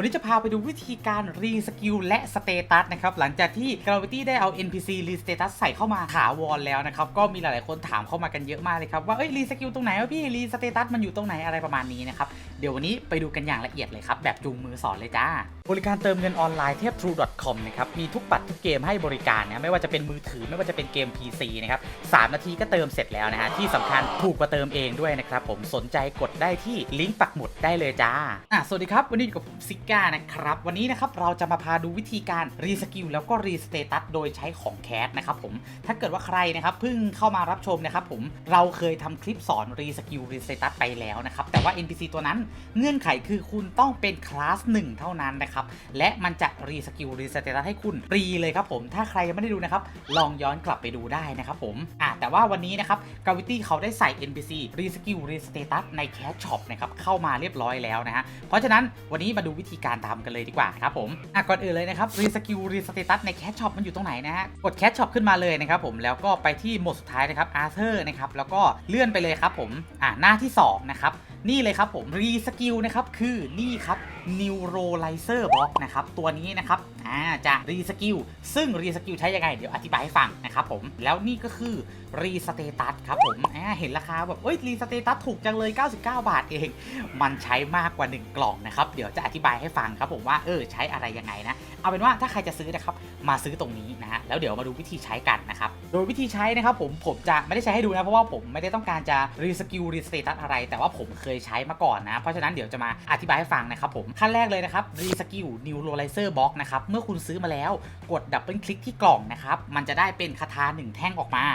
วันนี้จะพาไปดูวิธีการรีสกิลและสเตตัสนะครับ หลังจากที่ Gravity ได้เอา NPC รีสเตตัสใส่เข้ามาถาวรแล้วนะครับ ก็มีหลายๆคนถามเข้ามากันเยอะมากเลยครับ ว่าเอ้ยรีสกิลตรงไหนวะพี่รีสเตตัสมันอยู่ตรงไหนอะไรประมาณนี้นะครับ เดี๋ยววันนี้ไปดูกันอย่างละเอียดเลยครับ แบบจูงมือสอนเลยจ้า บริการเติมเงินออนไลน์เทพ true.com นะครับ มีทุกบัตทุกเกมให้บริการนะไม่ว่าจะเป็นมือถือไม่ว่าจะเป็นเกม PC นะครับ3นาทีก็เติมเสร็จแล้วนะฮะที่สำคัญถูกกว่าเติมเองด้วยนะครับผมสนใจกดได้ที่ลิงก์ปักหมุดได้เลยจ้าอะสวัสดีครับวันนี้อยู่กับผมซิกานะครับ วันนี้นะครับเราจะมาพาดูวิธีการรีสกิลแล้วก็รีสเตตัสโดยใช้ของแคสนะครับผมถ้าเกิดว่าใครนะครับเพิ่งเข้ามารับชมนะครับผมเราเคยทำคลิปสอนรีสกิลรีสเตตัสไปแล้วนะครับแต่ว่า NPC ตัวนั้นเงื่อนไขคือคุณต้องเป็นคลาส1เท่านั้นนะครับและมันจะรีสกิลรีสเตตัสให้คุณฟรีเลยครับผมถ้าใครยังไม่ได้ดูนะครับลองย้อนกลับไปดูได้นะครับผมอะแต่ว่าวันนี้นะครับ Gravity เขาได้ใส่ NPC รีสกิลรีสเตตัสในแคชช็อปนะครับเข้ามาเรียบร้อยแล้วนะฮะเพราะฉะนั้นวันนี้มาดูวิธีการทำกันเลยดีกว่าครับผมอะก่อนอื่นเลยนะครับรีสกิลรีสเตตัสในแคชช็อปมันอยู่ตรงไหนนะฮะกดแคชช็อปขึ้นมาเลยนะครับผมแล้วก็ไปที่หมดสุดท้ายนะครับอาร์เธอร์นะครับแล้วก็เลื่อนไปเลยครับผมอะหน้าที่สองนะครับ นี่เลยครับผมรีสกิลนะครับคือนี่ครับ Neuralizer Block นะครับตัวนี้นะครับอ่าจะรีสกิลซึ่งรีสกิลใช้ยังไง เดี๋ยวอธิบายให้ฟังนะครับผมแล้วนี่ก็คือรีสเตตัสครับผมอ่าเห็นราคาแบบเอ้ยรีสเตตัสถูกจังเลย 99 บาทเอง มันใช้มากกว่า 1 กล่องนะครับ เดี๋ยวจะอธิบายให้ฟังครับผมว่าเออใช้อะไรยังไงนะ เอาเป็นว่าถ้าใครจะซื้อนะครับมาซื้อตรงนี้นะฮะแล้วเดี๋ยวมาดูวิธีใช้กันนะครับโดยวิธีใช้นะครับผมผมจะไม่ได้ใช้ให้ดูนะเพราะว่าผมไม่ได้ต้องการจะรีสกิลรีสเตตัสอะไร แต่ว่าผมเคยใช้มาก่อนนะเพราะฉะนั้นเดี๋ยวจะมาอธิบายให้ฟังนะครับผมขั้นแรกเลยนะครับรีสกิลนิวโรไลเซอร์บ็อกนะครับเมื่อคุณซื้อมาแล้วกดดับเบิลคลิกที่กล่องนะครับมันจะได้เป็นคาถาหนึ่งแท่งออกมา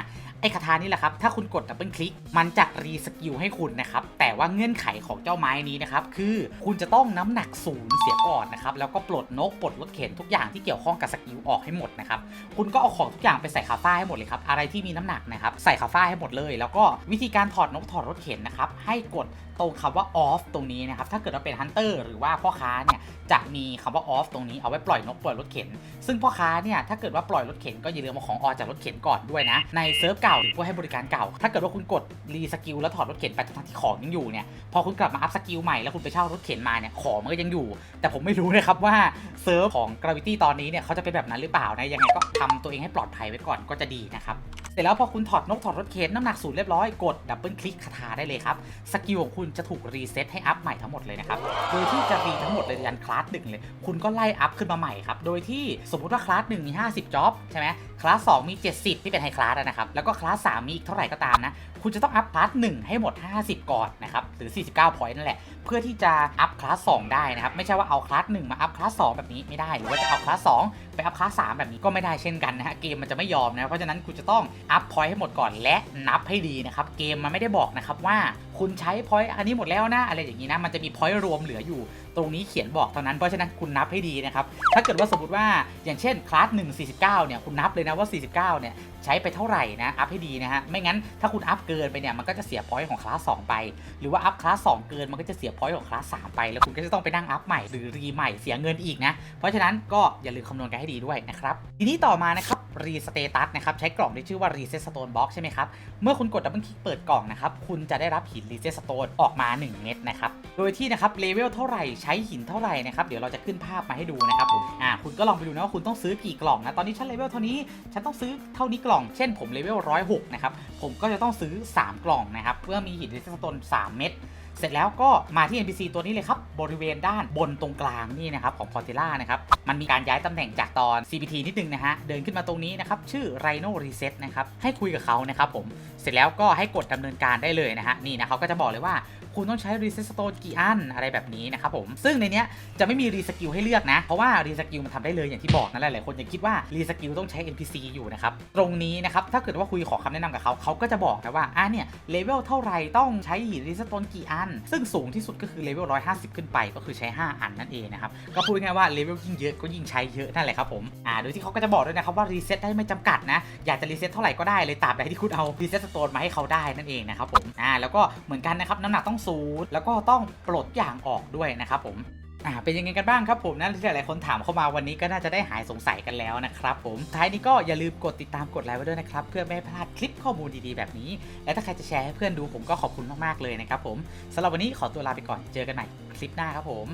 ไอ้คาถานี่แหละครับถ้าคุณกดดับเบิลคลิกมันจะรีสกิลให้คุณนะครับแต่ว่าเงื่อนไขของเจ้าไม้นี้นะครับคือคุณจะต้องน้ำหนักศูนย์เสียก่อนนะครับแล้วก็ปลดนกปลดรถเข็นทุกอย่างที่เกี่ยวข้องกับสกิลออกให้หมดนะครับ คุณก็เอาของทุกอย่างไปใส่คาฟ้าให้หมดเลยครับ อะไรที่มีน้ำหนักนะครับใส่คาฟ้าให้หมดเลย แล้วก็วิธีการถอดนกถอดรถเข็นนะครับ ให้กดตรงคำว่า off ตรงนี้นะครับ ถ้าเกิดเราเป็นฮันเตอร์หรือว่าพ่อค้าเนี่ย จะมีคำว่า off ตรงนี้เอาไว้ปล่อยนกปล่อยรถเข็น ซึ่งพ่อค้าเนี่ย ถ้าเกิดว่าปล่อยรถเข็นก็อย่าลืมเอาของออกจากรถเข็นก่อนด้วยนะ ในเซิร์ฟเก่าหรือผู้ให้บริการเก่า ถ้าเกิดว่าคุณกดรีสกิลแล้วถอดรถเข็นไปทั้งที่ของยังอยู่เนี่ย พอคุณกลับมาอัพสกิลใหม่แล้วคุณไปเช่ารถเข็นมาเนี่ย ของมันก็ยังอยู่ แต่ผมไม่รู้นะครับว่าเซิร์ฟของกราวิตี้ตอนนี้เนี่ยเขาจะเป็นแบบนั้นหรือเปล่านะยังไงก็ทำตัวเองให้ปลอดภัยไว้ก่อนก็จะดีนะครับเสร็จแล้วพอคุณถอดนกถอดรถเข็นน้ำหนักศูนย์เรียบร้อยกดดับเบิลคลิกคาถาได้เลยครับ สกิลของคุณจะถูกรีเซ็ตให้อัพใหม่ทั้งหมดเลยนะครับ โดยที่จะรีทั้งหมดเลยยันคลาสหนึ่งเลย คุณก็ไล่อัพขึ้นมาใหม่ครับ โดยที่สมมุติว่าคลาสหนึ่งมี 50จ็อบใช่ไหม คลาส2มี 70 ที่เป็นไฮคลาสนะครับ แล้วก็คลาส3มีอีกเท่าไหร่ก็ตามนะ คุณจะต้องอัพคลาส1ให้หมด 50 ก่อนนะครับ หรือ 49 พอยต์นั่นแหละ เพื่อที่จะอัพคลาส2ได้นะครับ ไม่ใช่ว่าเอาคลาส1มาอัพคลาส2แบบนี้ไม่ได้ หรือว่าจะเอาคลาส2ไปอัพคลาส3แบบนี้ก็ไม่ได้เช่นกันนะฮะ เกมมันจะไม่ยอมนะ เพราะฉะนั้นคุณจะต้องอัพพอยต์ให้หมดก่อนและนับให้ดีนะครับ เกมมันไม่ได้บอกนะครับว่าคุณใช้พอยต์อันนี้หมดแล้วนะอะไรอย่างนี้นะมันจะมีพอยต์รวมเหลืออยู่ ตรงนี้เขียนบอกเท่านั้นเพราะฉะนั้นคุณนับให้ดีนะครับถ้าเกิดว่าสมมติว่าอย่างเช่นคลาส1 49เนี่ยคุณนับเลยนะว่า 49เนี่ยใช้ไปเท่าไหร่นะอัพให้ดีนะฮะไม่งั้นถ้าคุณอัพเกินไปเนี่ยมันก็จะเสียพอยต์ของคลาส2ไป หรือว่าอัพคลาส2เกินมันก็จะเสียพอยต์ของคลาส3ไป แล้วคุณก็จะต้องไปนั่งอัพใหม่หรือรีใหม่เสียเงินอีกนะเพราะฉะนั้นก็อย่าลืมคำนวณกันให้ดีด้วยนะครับทีนี้ต่อมานะครับ รีสเตตัสนะครับใช้กล่องที่ชื่อว่า Reset Stone Box ใช่ไหมครับ เมื่อคุณกดดับเบิลคลิกเปิดกล่องนะครับ คุณจะได้รับหิน Reset Stone ออกมา 1 เม็ดนะครับ โดยที่นะครับเลเวลเท่าไหร่ใช้หินเท่าไหร่นะครับ เดี๋ยวเราจะขึ้นภาพมาให้ดูนะครับผมอ่าคุณก็ลองไปดูนะว่าคุณต้องซื้อกี่กล่องนะ ตอนนี้ฉันเลเวลเท่านี้ ฉันต้องซื้อเท่านี้กล่องเช่นผมเลเวล106นะครับผมก็จะต้องซื้อ 3 กล่องนะครับเพื่อมีหิน Reset Stone 3เม็ด เสร็จแล้วก็มาที่ NPC ตัวนี้เลยครับ บริเวณด้านบนตรงกลางนี่นะครับของ p o r t e l a นะครับ มันมีการย้ายตำแหน่งจากตอน CPT นิดนึงนะฮะ เดินขึ้นมาตรงนี้นะครับ ชื่อ Rhino Reset นะครับ ให้คุยกับเขานะครับผม เสร็จแล้วก็ให้กดดำเนินการได้เลยนะฮะ นี่นะเขาก็จะบอกเลยว่า คุณต้องใช้ Reset Stone กี่อันอะไรแบบนี้นะครับผม ซึ่งในเนี้ยจะไม่มีรีสกิลให้เลือกนะ เพราะว่ารีสกิลมันทำได้เลยอย่างที่บอกนั่นแหละหลายคนยังคิดว่ารีสกิลต้องใช้ NPC อยู่นะครับ ตรงนี้นะครับถ้าเกิดว่าคุยขอคำแนะนำกับเขาเขาก็จะบอกนะว่าอะเนี่ยเลเวลเท่าไหร่ต้องใช้หินรีสโตนกี่อัน ซึ่งสูงที่สุดก็คือเลเวล150 ขึ้นไปก็คือใช้ 5 อันนั่นเองนะครับก็พูดง่ายว่าเลเวลยิ่งเยอะก็ยิ่งใช้เยอะนั่นแหละครับผมอ่าโดยที่เขาก็จะบอกด้วยนะครับว่ารีเซ็ตได้ไม่จำกัดนะอยากจะรีเซ็ตเท่าไหร่ก็ได้เลยตราบใดที่คุณเอารีเซ็ตสโตนมาให้เขาได้นั่นเองนะครับผมอ่าแล้วก็เหมือนกันนะครับน้ำหนักต้องศูนย์แล้วก็ต้องปลดอย่างออกด้วยนะครับผมอ่าเป็นยังไงกันบ้างครับผมนะที่หลายๆคนถามเข้ามาวันนี้ก็น่าจะได้หายสงสัยกันแล้วนะครับผมท้ายนี้ก็อย่าลืมกดติดตามกดไลค์ไว้ด้วยนะครับเพื่อไม่ให้พลาดคลิปข้อมูลดีๆแบบนี้ และถ้าใครจะแชร์ให้เพื่อนดูผมก็ขอบคุณมากๆเลยนะครับผมสำหรับวันนี้ขอตัวลาไปก่อนเจอกันใหม่คลิปหน้าครับผม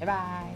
บ๊ายบาย